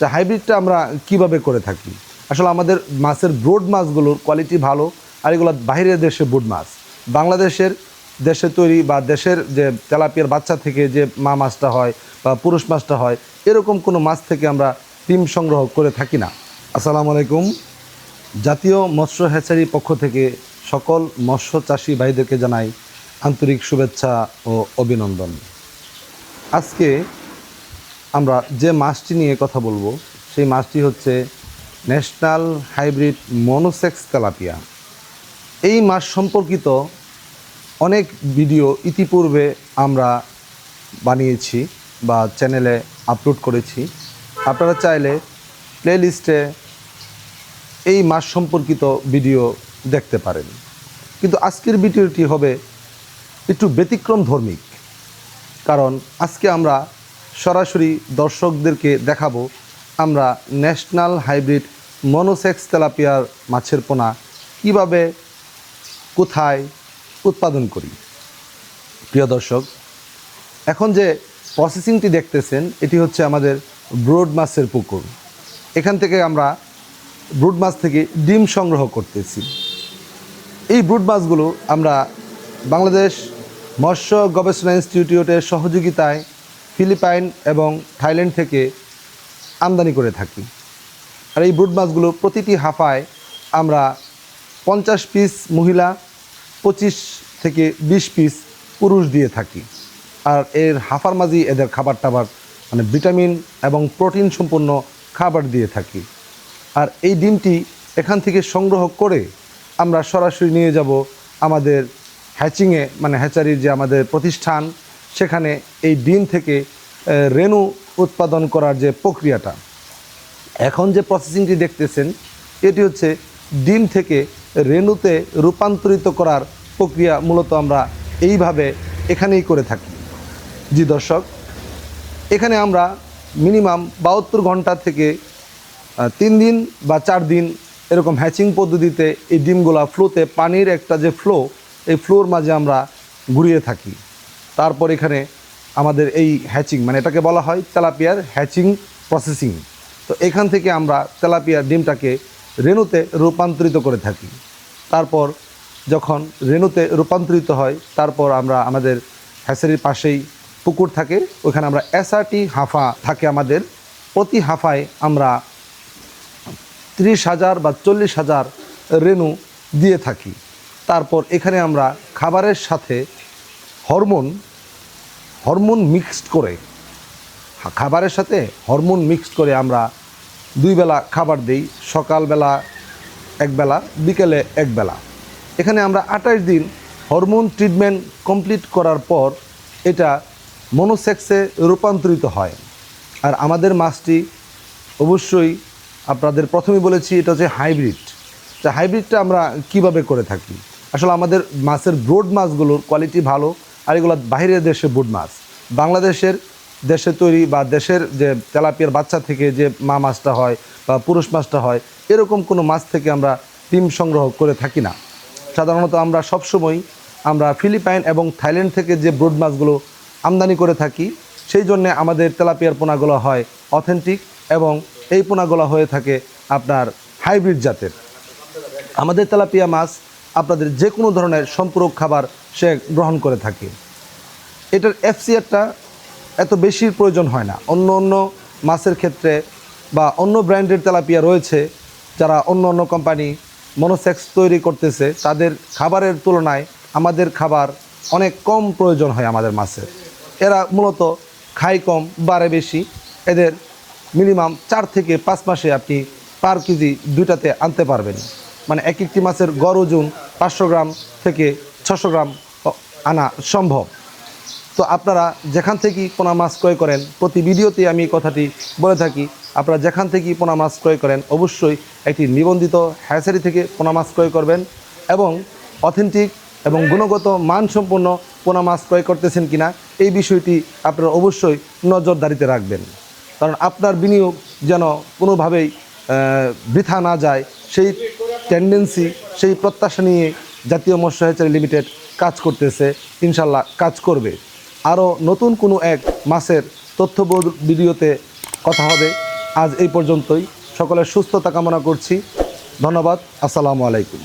যে হাইব্রিডটা আমরা কীভাবে করে থাকি? আসলে আমাদের মাছের ব্রোড মাছগুলোর কোয়ালিটি ভালো, আর এগুলো বাইরের দেশে ব্রোড মাছ বাংলাদেশের দেশে তৈরি বা দেশের যে তেলাপিয়ার বাচ্চা থেকে যে মা মাছটা হয় বা পুরুষ মাছটা হয়, এরকম কোনো মাছ থেকে আমরা ডিম সংগ্রহ করে থাকি না। আসসালামু আলাইকুম। জাতীয় মৎস্য হ্যাচারি পক্ষ থেকে সকল মৎস্য চাষি ভাইদেরকে জানাই আন্তরিক শুভেচ্ছা ও অভিনন্দন। আজকে আমরা যে মাছটি নিয়ে কথা বলব, সেই মাছটি হচ্ছে ন্যাশনাল হাইব্রিড মনোসেক্স তেলাপিয়া এই মাছ সম্পর্কিত অনেক ভিডিও ইতিপূর্বে আমরা বানিয়েছি বা চ্যানেলে আপলোড করেছি। আপনারা চাইলে প্লেলিস্টে এই মাছ সম্পর্কিত ভিডিও দেখতে পারেন। কিন্তু আজকের ভিডিওটি হবে একটু ব্যতিক্রম ধর্মিক কারণ আজকে আমরা সরাসরি দর্শকদেরকে দেখাবো আমরা ন্যাশনাল হাইব্রিড মনোসেক্স তেলাপিয়ার মাছের পোনা কীভাবে, কোথায় উৎপাদন করি। প্রিয় দর্শক, এখন যে প্রসেসিংটি দেখতেছেন, এটি হচ্ছে আমাদের ব্রোড মাছের পুকুর। এখান থেকে আমরা ব্রুড মাছ থেকে ডিম সংগ্রহ করতেছি। এই ব্রুড মাছগুলো আমরা বাংলাদেশ মৎস্য গবেষণা ইনস্টিটিউটের সহযোগিতায় ফিলিপাইন এবং থাইল্যান্ড থেকে আমদানি করে থাকি। আর এই ব্রুড মাছগুলো প্রতিটি হাফায় আমরা পঞ্চাশ পিস মহিলা, পঁচিশ থেকে বিশ পিস পুরুষ দিয়ে থাকি। আর এর হাফার মাঝি এদের খাবার টাবার মানে ভিটামিন এবং প্রোটিন সম্পন্ন খাবার দিয়ে থাকি। আর এই ডিমটি এখান থেকে সংগ্রহ করে আমরা সরাসরি নিয়ে যাব আমাদের হ্যাচিংয়ে মানে হ্যাচারির যে আমাদের প্রতিষ্ঠান সেখানে এই ডিম থেকে রেণু উৎপাদন করার যে প্রক্রিয়াটা। এখন যে প্রসেসিংটি দেখতেছেন, এটি হচ্ছে ডিম থেকে রেণুতে রূপান্তরিত করার প্রক্রিয়া মূলত আমরা এইভাবে এখানেই করে থাকি। জি দর্শক, এখানে আমরা মিনিমাম বাহাত্তর ঘণ্টা থেকে তিন দিন বা চার দিন এরকম হ্যাচিং পদ্ধতিতে এই ডিমগুলা ফ্লোতে পানির একটা যে ফ্লো এই ফ্লোর মাঝে আমরা ঘুরিয়ে থাকি। তারপর এখানে আমাদের এই হ্যাচিং মানে এটাকে বলা হয় তেলাপিয়ার হ্যাচিং প্রসেসিং। তো এখান থেকে আমরা তেলাপিয়ার ডিমটাকে রেণুতে রূপান্তরিত করে থাকি। তারপর যখন রেণুতে রূপান্তরিত হয়, তারপর আমরা আমাদের হ্যাচারির পাশেই পুকুর থাকে, ওখানে আমরা এসআরটি হাফা থাকে আমাদের। প্রতি হাফায় আমরা ত্রিশ হাজার বা চল্লিশ হাজার রেণু দিয়ে থাকি। তারপর এখানে আমরা খাবারের সাথে হরমোন হরমোন মিক্সড করে। খাবারের সাথে হরমোন মিক্সড করে আমরা দুই বেলা খাবার দিই সকালবেলা একবেলা বিকেলে একবেলা এখানে আমরা আঠাশ দিন হরমোন ট্রিটমেন্ট কমপ্লিট করার পর এটা মনোসেক্সে রূপান্তরিত হয়। আর আমাদের মাছটি অবশ্যই আপনাদের প্রথমে বলেছি, এটা হচ্ছে হাইব্রিড। তা হাইব্রিডটা আমরা কীভাবে করে থাকি? আসলে আমাদের মাছের ব্রোড মাছগুলোর কোয়ালিটি ভালো আর এগুলো বাইরের দেশে ব্রোড মাছ। বাংলাদেশের দেশে তৈরি বা দেশের যে তেলাপিয়ার বাচ্চা থেকে যে মা মাছটা হয় বা পুরুষ মাছটা হয়, এরকম কোনো মাছ থেকে আমরা ডিম সংগ্রহ করে থাকি না। সাধারণত আমরা সবসময় আমরা ফিলিপাইন এবং থাইল্যান্ড থেকে যে ব্রোড মাছগুলো আমদানি করে থাকি, সেই জন্য আমাদের তেলাপিয়ার পোনাগুলো হয় অথেন্টিক এবং এই পোনাগুলো হয়ে থাকে আপনার হাইব্রিড জাতের। আমাদের তেলাপিয়া মাছ আপনাদের যে কোনো ধরনের সম্পূরক খাবার সে গ্রহণ করে থাকে। এটার এফসিআরটা এত বেশি প্রয়োজন হয় না। অন্য অন্য মাছের ক্ষেত্রে বা অন্য ব্র্যান্ডের তেলাপিয়া রয়েছে, যারা অন্য অন্য কোম্পানি মনোসেক্স তৈরি করতেছে, তাদের খাবারের তুলনায় আমাদের খাবার অনেক কম প্রয়োজন হয় আমাদের মাছের। এরা মূলত খায় কম, বাড়ে বেশি। এদের মিনিমাম চার থেকে পাঁচ মাসে আপনি পার কেজি দুইটাতে আনতে পারবেন। মানে এক একটি মাছের গড় ওজন পাঁচশো গ্রাম থেকে ছশো গ্রাম আনা সম্ভব। তো আপনারা যেখান থেকেই পোনা মাছ ক্রয় করেন, প্রতি ভিডিওতে আমি এই কথাটি বলে থাকি, আপনারা যেখান থেকেই পোনা মাছ ক্রয় করেন, অবশ্যই একটি নিবন্ধিত হ্যাচারি থেকে পোনা মাছ ক্রয় করবেন এবং অথেন্টিক এবং গুণগত মানসম্পন্ন পোনা মাছ ক্রয় করতেছেন কিনা, এই বিষয়টি আপনারা অবশ্যই নজরদারিতে রাখবেন। কারণ আপনার বিনিয়োগ যেন কোনোভাবেই বৃথা না যায়, সেই টেন্ডেন্সি সেই প্রত্যাশা নিয়ে জাতীয় মৎস্য হ্যাচারি লিমিটেড কাজ করতেছে, ইনশাল্লাহ কাজ করবে। আরও নতুন কোনো এক মাসের তথ্য ভিডিওতে কথা হবে। আজ এই পর্যন্তই। সকলের সুস্থতা কামনা করছি। ধন্যবাদ। আসসালামু আলাইকুম।